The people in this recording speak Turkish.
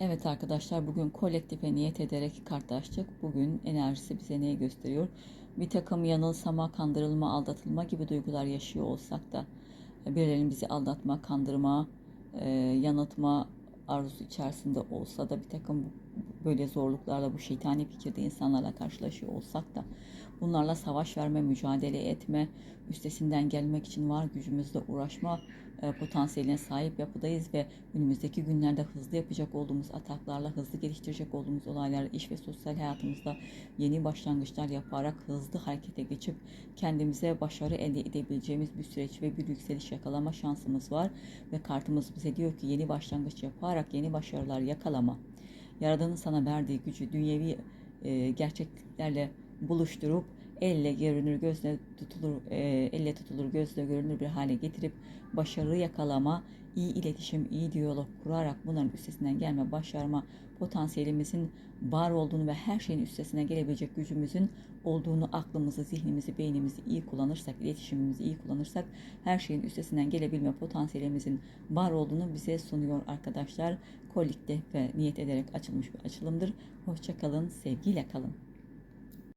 Evet arkadaşlar bugün kolektife niyet ederek kart. Bugün enerjisi bize neyi gösteriyor? Bir takım yanılsama, kandırılma, aldatılma gibi duygular yaşıyor olsak da birilerinin bizi aldatma, kandırma, e, yanıltma arzusu içerisinde olsa da bir takım böyle zorluklarla bu şeytani fikirde insanlarla karşılaşıyor olsak da bunlarla savaş verme, mücadele etme, üstesinden gelmek için var gücümüzle uğraşma e, potansiyeline sahip yapıdayız ve önümüzdeki günlerde hızlı yapacak olduğumuz ataklarla, hızlı geliştirecek olduğumuz olaylarla iş ve sosyal hayatımızda yeni başlangıçlar yaparak hızlı harekete geçip kendimize başarı elde edebileceğimiz bir süreç ve bir yükseliş yakalama şansımız var. Ve kartımız bize diyor ki yeni başlangıç yaparak yeni başarılar yakalama. Yaradanın sana verdiği gücü dünyevi e, gerçekliklerle buluşturup elle görünür gözle tutulur e, elle tutulur gözle görünür bir hale getirip başarı yakalama iyi iletişim iyi diyalog kurarak bunların üstesinden gelme başarma potansiyelimizin var olduğunu ve her şeyin üstesinden gelebilecek gücümüzün olduğunu aklımızı zihnimizi beynimizi iyi kullanırsak iletişimimizi iyi kullanırsak her şeyin üstesinden gelebilme potansiyelimizin var olduğunu bize sunuyor arkadaşlar. Kolikte ve niyet ederek açılmış bir açılımdır. Hoşça kalın, sevgiyle kalın.